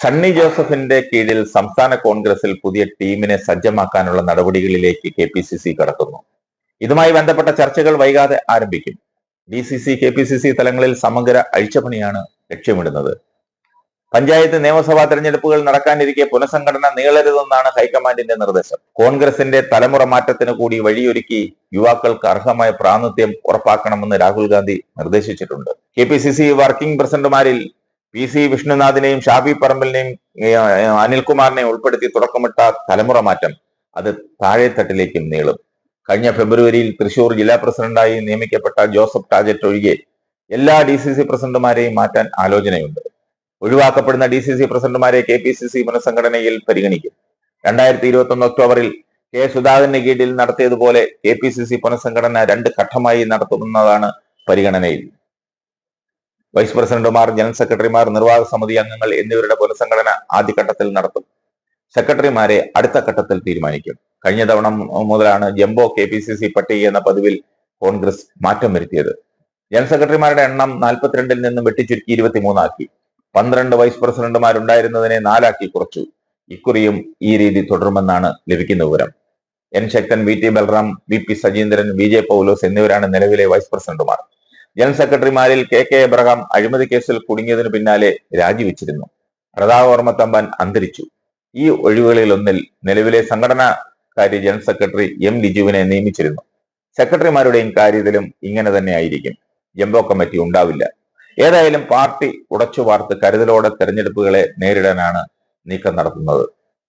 സണ്ണി ജോസഫിന്റെ കീഴിൽ സംസ്ഥാന കോൺഗ്രസിൽ പുതിയ ടീമിനെ സജ്ജമാക്കാനുള്ള നടപടികളിലേക്ക് കെ പി സി സി കടക്കുന്നു. ഇതുമായി ബന്ധപ്പെട്ട ചർച്ചകൾ വൈകാതെ ആരംഭിക്കും. D C C K P C C തലങ്ങളിൽ സമഗ്ര അഴിച്ചപ്പണിയാണ് ലക്ഷ്യമിടുന്നത്. പഞ്ചായത്ത് നിയമസഭാ തെരഞ്ഞെടുപ്പുകൾ നടക്കാനിരിക്കെ പുനഃസംഘടന നീളരുതെന്നാണ് ഹൈക്കമാൻഡിന്റെ നിർദ്ദേശം. കോൺഗ്രസിന്റെ തലമുറ മാറ്റത്തിന് കൂടി വഴിയൊരുക്കി യുവാക്കൾക്ക് അർഹമായ പ്രാതിനിധ്യം ഉറപ്പാക്കണമെന്ന് രാഹുൽ ഗാന്ധി നിർദ്ദേശിച്ചിട്ടുണ്ട്. കെ വർക്കിംഗ് പ്രസിഡന്റുമാരിൽ പി സി വിഷ്ണുനാഥിനെയും ഷാബി പറമ്പലിനെയും അനിൽകുമാറിനെയും ഉൾപ്പെടുത്തി തുടക്കമിട്ട തലമുറ മാറ്റം അത് താഴെത്തട്ടിലേക്കും നീളും. കഴിഞ്ഞ ഫെബ്രുവരിയിൽ തൃശൂർ ജില്ലാ പ്രസിഡന്റായി നിയമിക്കപ്പെട്ട ജോസഫ് ടാജറ്റ് ഒഴികെ എല്ലാ ഡി സി സി പ്രസിഡന്റുമാരെയും മാറ്റാൻ ആലോചനയുണ്ട്. ഒഴിവാക്കപ്പെടുന്ന ഡി സി സി പ്രസിഡന്റുമാരെ കെ പി സി സി പുനഃസംഘടനയിൽ പരിഗണിക്കും. രണ്ടായിരത്തി ഇരുപത്തി ഒന്ന് ഒക്ടോബറിൽ കെ സുധാകരന്റെ കീഴിൽ നടത്തിയതുപോലെ കെ പി സി സി പുനഃസംഘടന രണ്ട് ഘട്ടമായി നടത്തുന്നതാണ് പരിഗണനയിൽ. വൈസ് പ്രസിഡന്റുമാർ ജനറൽ സെക്രട്ടറിമാർ നിർവാഹക സമിതി അംഗങ്ങൾ എന്നിവരുടെ പുനഃസംഘടന ആദ്യഘട്ടത്തിൽ നടത്തും. സെക്രട്ടറിമാരെ അടുത്ത ഘട്ടത്തിൽ തീരുമാനിക്കും. കഴിഞ്ഞ തവണ മുതലാണ് jumbo K P C C പട്ടിക എന്ന പതിവിൽ കോൺഗ്രസ് മാറ്റം വരുത്തിയത്. ജനറൽ സെക്രട്ടറിമാരുടെ എണ്ണം നാൽപ്പത്തിരണ്ടിൽ നിന്നും വെട്ടിച്ചുരുക്കി ഇരുപത്തിമൂന്നാക്കി. പന്ത്രണ്ട് വൈസ് പ്രസിഡന്റുമാരുണ്ടായിരുന്നതിനെ നാലാക്കി കുറച്ചു. ഇക്കുറിയും ഈ രീതി തുടരുമെന്നാണ് ലഭിക്കുന്ന വിവരം. N Sakthan V T Balram V P Sajeendran V J Paulose എന്നിവരാണ് നിലവിലെ വൈസ് പ്രസിഡന്റുമാർ ജനറൽ സെക്രട്ടറിമാരിൽ കെ കെ എബ്രഹാം അഴിമതി കേസിൽ കുടുങ്ങിയതിനു പിന്നാലെ രാജിവെച്ചിരുന്നു. പ്രതാപവർമ്മ തമ്പാൻ അന്തരിച്ചു. ഈ ഒഴിവുകളിൽ ഒന്നിൽ നിലവിലെ സംഘടനാകാര്യ ജനറൽ സെക്രട്ടറി എം ലിജുവിനെ നിയമിച്ചിരുന്നു. സെക്രട്ടറിമാരുടെയും കാര്യത്തിലും ഇങ്ങനെ തന്നെ ആയിരിക്കും. ജംബോ കമ്മിറ്റി ഉണ്ടാവില്ല. ഏതായാലും പാർട്ടി ഉടച്ചു വാർത്ത് കരുതലോടെ തെരഞ്ഞെടുപ്പുകളെ നേരിടാനാണ് നീക്കം നടത്തുന്നത്.